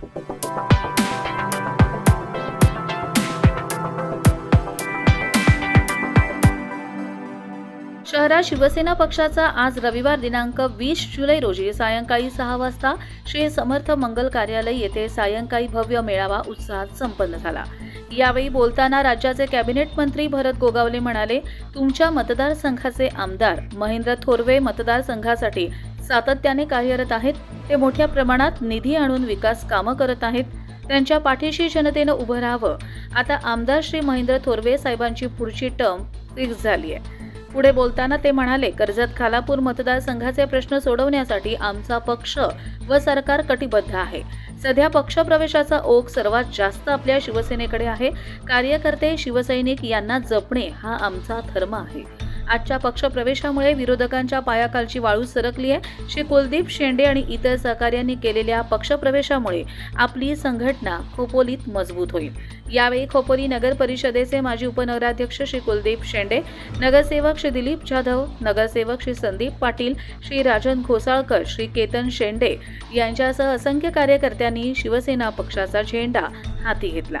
शहरात शिवसेना पक्षाचा आज रविवार दिनांक वीस जुलै रोजी सायंकाळी सहा वाजता श्री समर्थ मंगल कार्यालय येथे सायंकाळी भव्य मेळावा उत्साहात संपन्न झाला. यावेळी बोलताना राज्याचे कॅबिनेट मंत्री भरत गोगावले म्हणाले तुमच्या मतदारसंघाचे आमदार महेंद्र थोरवे मतदारसंघासाठी सातत्याने कार्यरत आहेत. ते मोठ्या प्रमाणात निधी आणून विकास कामं करत आहेत. त्यांच्या पाठीशी जनतेनं उभं राहावं. आता आमदार श्री महेंद्र थोरवे साहेबांची पुढची टर्म फिक्स झाली आहे. पुढे बोलताना ते म्हणाले कर्जत खालापूर मतदारसंघाचे प्रश्न सोडवण्यासाठी आमचा पक्ष व सरकार कटिबद्ध आहे. सध्या पक्षप्रवेशाचा ओघ सर्वात जास्त आपल्या शिवसेनेकडे आहे. कार्यकर्ते शिवसैनिक यांना जपणे हा आमचा धर्म आहे. आजच्या पक्षप्रवेशामुळे विरोधकांच्या पायाखालची वाळू सरकली आहे श्री कुलदीप शेंडे आणि इतर सहकार्यांनी केलेल्या पक्षप्रवेशामुळे आपली संघटना खोपोलीत मजबूत होईल. यावेळी खोपोली नगर परिषदेचे माजी उपनगराध्यक्ष श्री कुलदीप शेंडे नगरसेवक श्री दिलीप जाधव नगरसेवक श्री संदीप पाटील श्री राजन घोसाळकर श्री केतन शेंडे यांच्यासह असंख्य कार्यकर्त्यांनी शिवसेना पक्षाचा झेंडा हाती घेतला.